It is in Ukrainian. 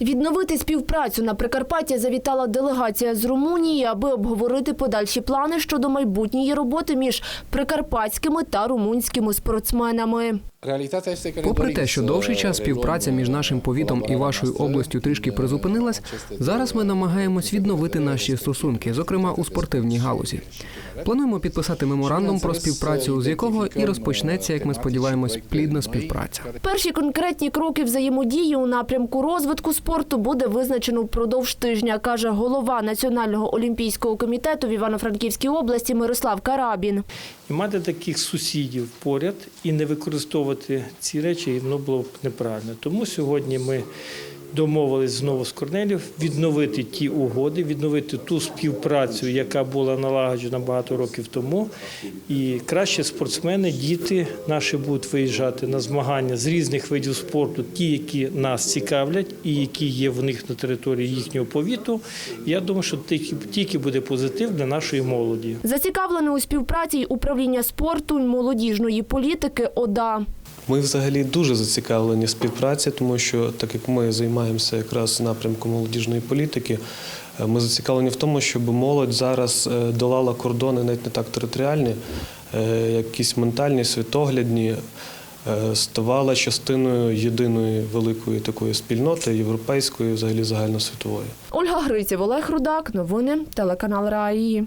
Відновити співпрацю на Прикарпаття завітала делегація з Румунії, аби обговорити подальші плани щодо майбутньої роботи між прикарпатськими та румунськими спортсменами. Попри те, що довший час співпраця між нашим повітом і вашою областю трішки призупинилась, зараз ми намагаємось відновити наші стосунки, зокрема у спортивній галузі. Плануємо підписати меморандум про співпрацю, з якого і розпочнеться, як ми сподіваємось, плідна співпраця. Перші конкретні кроки взаємодії у напрямку розвитку спорту буде визначено впродовж тижня, каже голова Національного олімпійського комітету в Івано-Франківській області Мирослав Карабін. І мати таких сусідів поряд і не використовувати ці речі, воно було б неправильно. Тому сьогодні ми домовились знову з Корнелів відновити ті угоди, відновити ту співпрацю, яка була налагоджена багато років тому. І краще спортсмени, діти наші будуть виїжджати на змагання з різних видів спорту, ті, які нас цікавлять, і які є в них на території їхнього повіту. Я думаю, що тільки, тільки буде позитив для нашої молоді. Зацікавлене у співпраці управління спорту молодіжної політики ОДА. Ми взагалі дуже зацікавлені співпраці, тому що так як ми займаємося якраз напрямком молодіжної політики, е, ми зацікавлені в тому, щоб молодь зараз е, долала кордони навіть не так територіальні, е, якісь ментальні, світоглядні, ставала частиною єдиної великої такої спільноти, європейської, взагалі загальносвітової. Ольга Гриців, Олег Рудак. Новини телеканал Раї.